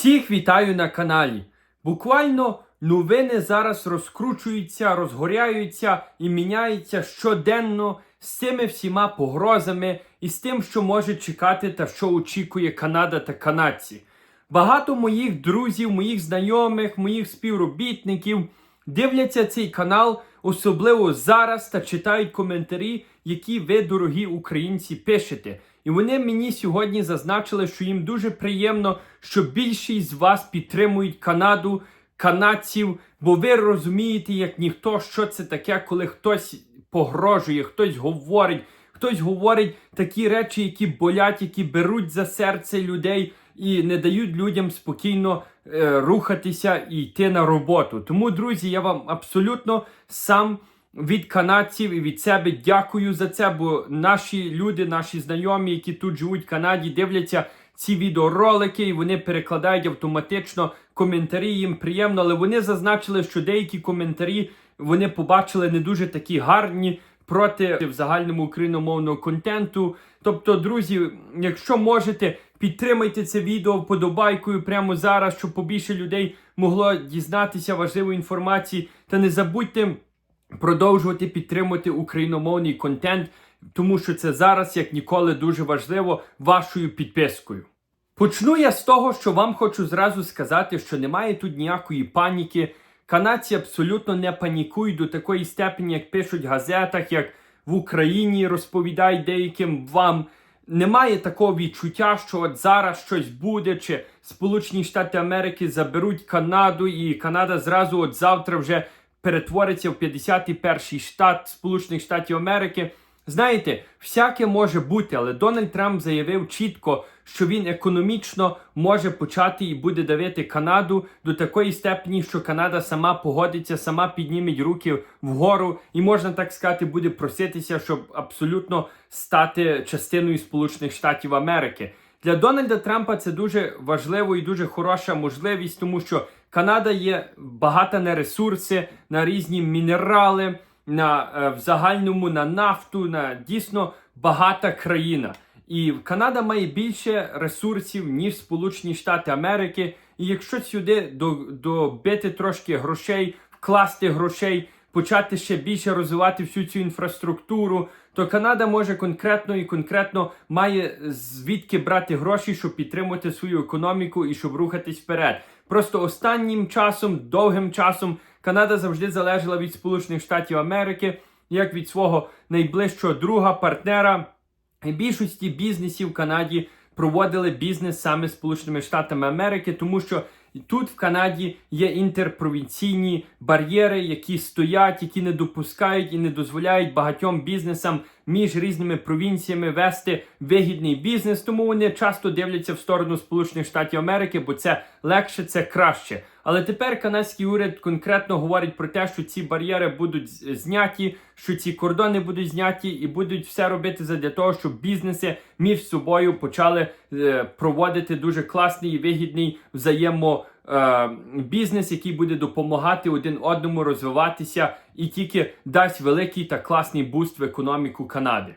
Всіх вітаю на каналі. Буквально новини зараз розкручуються, розгоряються і міняються щоденно з цими всіма погрозами і з тим, що може чекати та що очікує Канада та канадці. Багато моїх друзів, моїх знайомих, моїх співробітників дивляться цей канал, особливо зараз, та читають коментарі, які ви, дорогі українці, пишете. І вони мені сьогодні зазначили, що їм дуже приємно, що більшість з вас підтримують Канаду, канадців, бо ви розумієте, як ніхто, що це таке, коли хтось погрожує, хтось говорить, хтось говорить такі речі, які болять, які беруть за серце людей і не дають людям спокійно е, рухатися і йти на роботу. Тому, друзі, я вам абсолютно сам від канадців і від себе дякую за це, бо наші люди, наші знайомі, які тут живуть в Канаді, дивляться ці відеоролики, і вони перекладають автоматично коментарі. Їм приємно, але вони зазначили, що деякі коментарі вони побачили не дуже такі гарні проти в загальному україномовного контенту. Тобто, друзі, якщо можете, підтримайте це відео вподобайкою прямо зараз, щоб побільше людей могло дізнатися важливої інформації. Та не забудьте продовжувати підтримувати україномовний контент, тому що це зараз, як ніколи, дуже важливо вашою підпискою. Почну я з того, що вам хочу зразу сказати, що немає тут ніякої паніки. Канадці абсолютно не панікують до такої степені, як пишуть в газетах, як в Україні розповідають деяким вам. Немає такого відчуття, що от зараз щось буде, чи Сполучені Штати Америки заберуть Канаду, і Канада зразу от завтра вже перетвориться в 51-й штат Сполучених Штатів Америки. Знаєте, всяке може бути, але Дональд Трамп заявив чітко, що він економічно може почати і буде давити Канаду до такої степені, що Канада сама погодиться, сама підніметь руки вгору, і можна так сказати, буде проситися, щоб абсолютно стати частиною Сполучених Штатів Америки. Для Дональда Трампа це дуже важливо і дуже хороша можливість, тому що Канада є багата на ресурси, на різні мінерали, на е, в загальному на нафту, на дійсно багата країна. І Канада має більше ресурсів, ніж Сполучені Штати Америки. І якщо сюди добити трошки грошей, вкласти грошей, почати ще більше розвивати всю цю інфраструктуру, то Канада може конкретно і конкретно має звідки брати гроші, щоб підтримувати свою економіку і щоб рухатись вперед. Просто останнім часом, довгим часом, Канада завжди залежала від Сполучених Штатів Америки, як від свого найближчого друга, партнера. Більшості бізнесів в Канаді проводили бізнес саме Сполученими Штатами Америки, тому що тут в Канаді є інтерпровінційні бар'єри, які стоять, які не допускають і не дозволяють багатьом бізнесам між різними провінціями вести вигідний бізнес. Тому вони часто дивляться в сторону Сполучених Штатів Америки, бо це легше, це краще. Але тепер канадський уряд конкретно говорить про те, що ці бар'єри будуть зняті, що ці кордони будуть зняті, і будуть все робити для того, щоб бізнеси між собою почали е, проводити дуже класний і вигідний взаємо. Е, Бізнес, який буде допомагати один одному розвиватися і тільки дасть великий та класний буст в економіку Канади.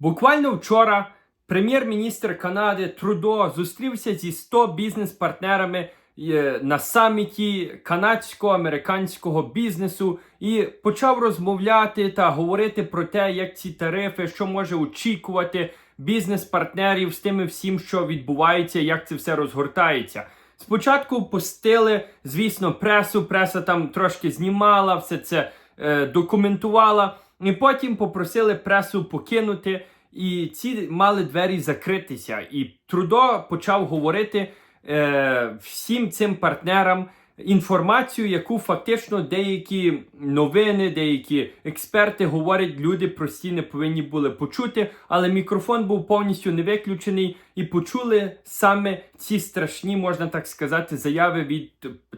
Буквально вчора прем'єр-міністр Канади Трудо зустрівся зі 100 бізнес-партнерами е, на саміті канадсько-американського бізнесу і почав розмовляти та говорити про те, як ці тарифи, що може очікувати бізнес-партнерів з тими всім, що відбувається, як це все розгортається. Спочатку пустили, звісно, пресу. Преса там трошки знімала, все це е, документувала, і потім попросили пресу покинути. І ці мали двері закритися. І Трудо почав говорити е, всім цим партнерам інформацію, яку фактично деякі новини, деякі експерти говорять, люди прості не повинні були почути. Але мікрофон був повністю не виключений, і почули саме ці страшні, можна так сказати, заяви від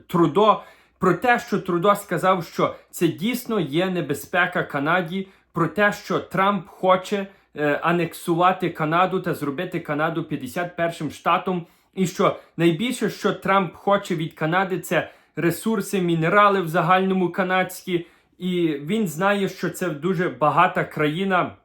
Трудо. Про те, що Трудо сказав, що це дійсно є небезпека Канаді, про те, що Трамп хоче е, анексувати Канаду та зробити Канаду 51-м штатом, і що найбільше, що Трамп хоче від Канади, це ресурси, мінерали в загальному канадські, і він знає, що це дуже багата країна.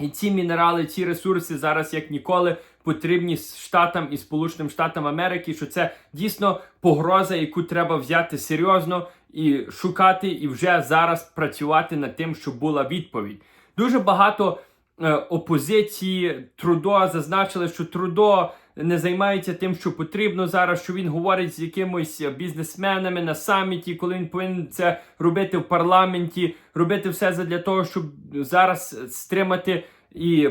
І ці мінерали, ці ресурси зараз як ніколи потрібні Штатам і Сполученим Штатам Америки, що це дійсно погроза, яку треба взяти серйозно і шукати, і вже зараз працювати над тим, щоб була відповідь. Дуже багато е, опозиції Трудо зазначили, що Трудо не займається тим, що потрібно зараз, що він говорить з якимось бізнесменами на саміті, коли він повинен це робити в парламенті, робити все для того, щоб зараз стримати і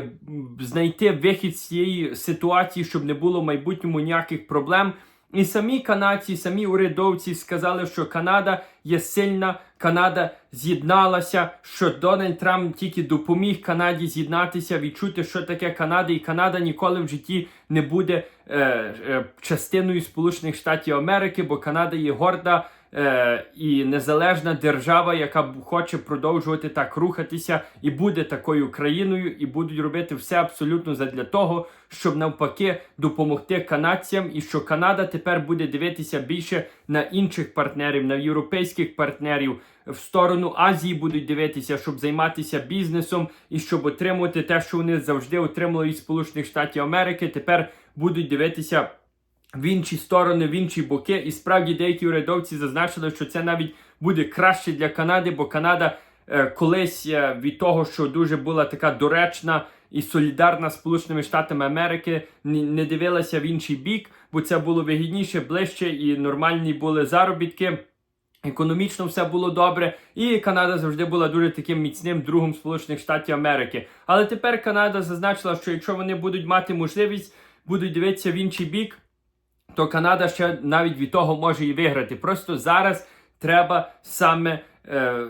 знайти вихід з цієї ситуації, щоб не було в майбутньому ніяких проблем. І самі канадці, самі урядовці сказали, що Канада є сильна, Канада з'єдналася, що Дональд Трамп тільки допоміг Канаді з'єднатися, відчути, що таке Канада, і Канада ніколи в житті не буде е, е, частиною Сполучених Штатів Америки, бо Канада є горда е, і незалежна держава, яка хоче продовжувати так рухатися, і буде такою країною, і будуть робити все абсолютно задля того, щоб навпаки допомогти канадцям, і що Канада тепер буде дивитися більше на інших партнерів, на європейських партнерів. В сторону Азії будуть дивитися, щоб займатися бізнесом і щоб отримувати те, що вони завжди отримали від Сполучених Штатів Америки. Тепер будуть дивитися в інші сторони, в інші боки. І справді деякі урядовці зазначили, що це навіть буде краще для Канади, бо Канада е, колись е, від того, що дуже була така доречна і солідарна з Сполученими Штатами Америки, не дивилася в інший бік, бо це було вигідніше, ближче і нормальні були заробітки. Економічно все було добре, і Канада завжди була дуже таким міцним другом Сполучених Штатів Америки. Але тепер Канада зазначила, що якщо вони будуть мати можливість, будуть дивитися в інший бік, то Канада ще навіть від того може і виграти. Просто зараз треба саме е,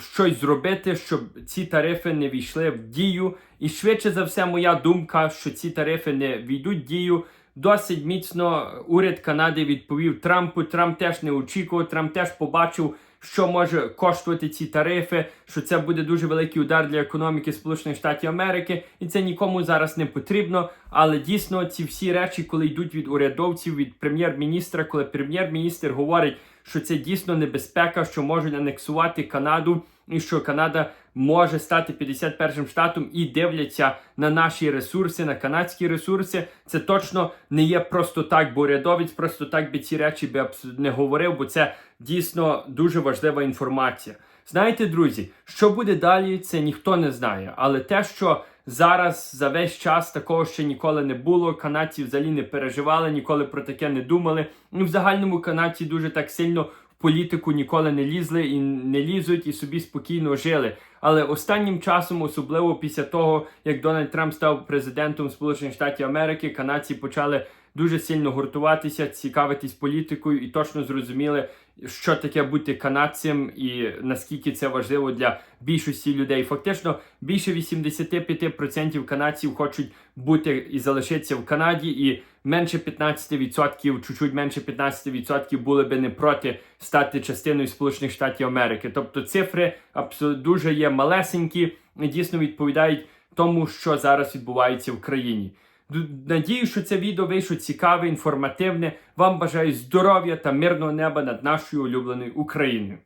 щось зробити, щоб ці тарифи не війшли в дію. І швидше за все, моя думка, що ці тарифи не війдуть в дію. Досить міцно уряд Канади відповів Трампу. Трамп теж не очікував. Трамп теж побачив, що може коштувати ці тарифи, що це буде дуже великий удар для економіки Сполучених Штатів Америки, і це нікому зараз не потрібно. Але дійсно ці всі речі, коли йдуть від урядовців, від прем'єр-міністра, коли прем'єр-міністр говорить, що це дійсно небезпека, що можуть анексувати Канаду, і що Канада може стати 51 штатом і дивляться на наші ресурси, на канадські ресурси. Це точно не є просто так, бо урядовець просто так би ці речі би не говорив, бо це дійсно дуже важлива інформація. Знаєте, друзі, що буде далі, це ніхто не знає. Але те, що зараз за весь час такого ще ніколи не було, канадці взагалі не переживали, ніколи про таке не думали. І в загальному канадці дуже так сильно політику ніколи не лізли і не лізуть, і собі спокійно жили. Але останнім часом, особливо після того, як Дональд Трамп став президентом Сполучених Штатів Америки, канадці почали дуже сильно гуртуватися, цікавитись політикою і точно зрозуміли, що таке бути канадцем і наскільки це важливо для більшості людей. Фактично, більше 85% канадців хочуть бути і залишитися в Канаді, і менше 15%, чуть-чуть менше 15% були би не проти стати частиною Сполучених Штатів Америки. Тобто цифри абсолютно дуже є малесенькі дійсно відповідають тому, що зараз відбувається в країні. Надію, що це відео вийшло цікаве, інформативне. Вам бажаю здоров'я та мирного неба над нашою улюбленою Україною.